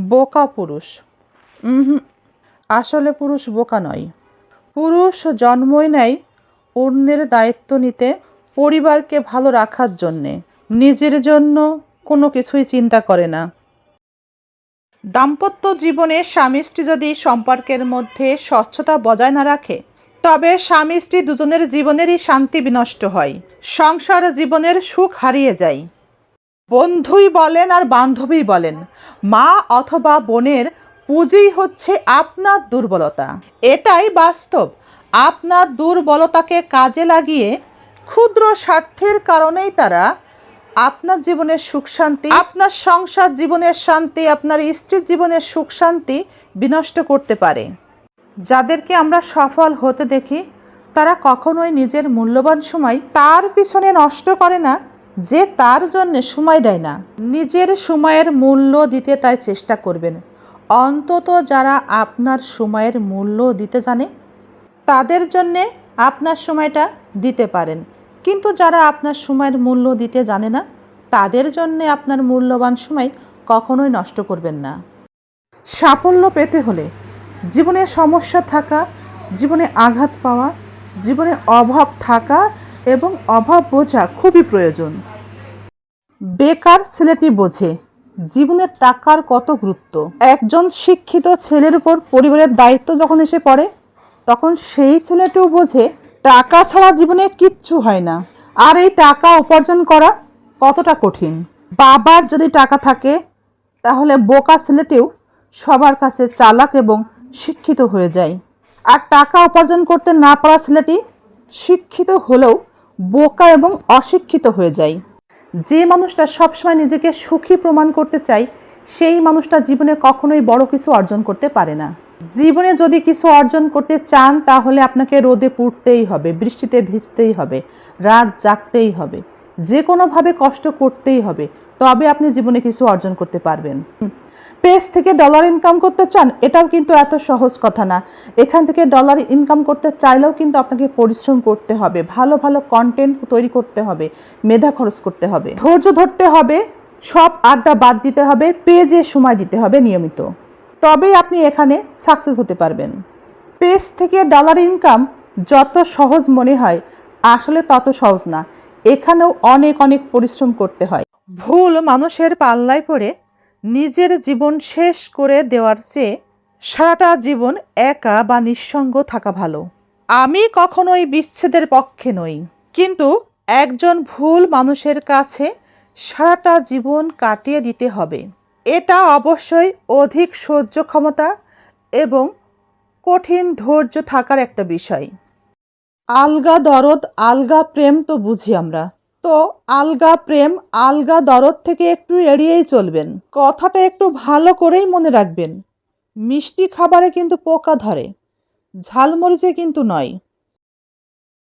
বোকা পুরুষ। আসলে পুরুষ বোকা নয়। পুরুষ জন্মই নেয় অন্যের দায়িত্ব নিতে পরিবারকে ভালো রাখার জন্যে। নিজের জন্য কোনো কিছুই চিন্তা করে না। দাম্পত্য জীবনে স্বামী যদি সম্পর্কের মধ্যে স্বচ্ছতা বজায় না রাখে, তবে স্বামী স্ত্রী দুজনের জীবনেরই শান্তি বিনষ্ট হয়। সংসার জীবনের সুখ হারিয়ে যায়। বন্ধুই বলেন আর বান্ধবী বলেন মা অথবা বোনের পুঁজিই হচ্ছে আপনার দুর্বলতা। এটাই বাস্তব। আপনার দুর্বলতাকে কাজে লাগিয়ে ক্ষুদ্র স্বার্থের কারণেই তারা আপনার জীবনের সুখ শান্তি, আপনার সংসার জীবনের শান্তি, আপনার স্ত্রীর জীবনের সুখ শান্তি বিনষ্ট করতে পারে। যাদেরকে আমরা সফল হতে দেখি, তারা কখনোই নিজের মূল্যবান সময় তার পিছনে নষ্ট করে না যে তার জন্য সময় দেয় না, নিজের সময়ের মূল্য দিতে তাই চেষ্টা করবেন। অন্তত যারা আপনার সময়ের মূল্য দিতে জানে, তাদের জন্যে আপনার সময়টা দিতে পারেন। কিন্তু যারা আপনার সময়ের মূল্য দিতে জানে না, তাদের জন্যে আপনার মূল্যবান সময় কখনোই নষ্ট করবেন না। সাফল্য পেতে হলে জীবনে সমস্যা থাকা, জীবনে আঘাত পাওয়া, জীবনে অভাব থাকা এবং অভাব বোঝা খুবই প্রয়োজন। বেকার ছেলেটি বোঝে জীবনের টাকার কত গুরুত্ব? একজন শিক্ষিত ছেলের উপর পরিবারের দায়িত্ব যখন এসে পড়ে, তখন সেই ছেলেটিও বোঝে, টাকা ছাড়া জীবনে কিচ্ছু হয় না। আর এই টাকা উপার্জন করা কতটা কঠিন? বাবার যদি টাকা থাকে, তাহলে বোকা ছেলেটিও সবার কাছে চালাক এবং শিক্ষিত হয়ে যায়। আর টাকা উপার্জন করতে না পারা ছেলেটি শিক্ষিত হলেও বোকা এবং অশিক্ষিত হয়ে যাই যে মানুষটা সবসময় নিজেকে সুখী প্রমাণ করতে চাই সেই মানুষটা জীবনে কখনোই বড় কিছু অর্জন করতে পারে না। জীবনে যদি কিছু অর্জন করতে চান, তাহলে আপনাকে রোদে পুড়তেই হবে, বৃষ্টিতে ভিজতেই হবে, রাত জাগতেই হবে। যে কোনোভাবে কষ্ট করতেই হবে, তবে আপনি জীবনে কিছু অর্জন করতে পারবেন। পেজ থেকে ডলার ইনকাম করতে চান, এটাও কিন্তু এত সহজ কথা না। এখান থেকে ডলার ইনকাম করতে চাইলেও কিন্তু আপনাকে পরিশ্রম করতে হবে, ভালো ভালো কন্টেন্ট তৈরি করতে হবে, মেধা খরচ করতে হবে, ধৈর্য ধরতে হবে, সব আড্ডা বাদ দিতে হবে, পেজে সময় দিতে হবে নিয়মিত। তবেই আপনি এখানে সাকসেস হতে পারবেন। পেজ থেকে ডলার ইনকাম যত সহজ মনে হয়, আসলে তত সহজ না। এখানেও অনেক অনেক পরিশ্রম করতে হয়। ভুল মানুষের পাল্লায় পড়ে নিজের জীবন শেষ করে দেওয়ার চেয়ে সারাটা জীবন একা বা নিঃসঙ্গ থাকা ভালো। আমি কখনোই বিচ্ছেদের পক্ষে নই, কিন্তু একজন ভুল মানুষের কাছে সারাটা জীবন কাটিয়ে দিতে হবে। এটা অবশ্যই অধিক সহ্য ক্ষমতা এবং কঠিন ধৈর্য থাকার একটা বিষয়। আলগা দরদ, আলগা প্রেম তো বুঝি আমরা। তো আলগা প্রেম, আলগা দরদ থেকে একটু এড়িয়েই চলবেন। কথাটা একটু ভালো করেই মনে রাখবেন। মিষ্টি খাবারে কিন্তু পোকা ধরে, ঝালমরিচে কিন্তু নয়।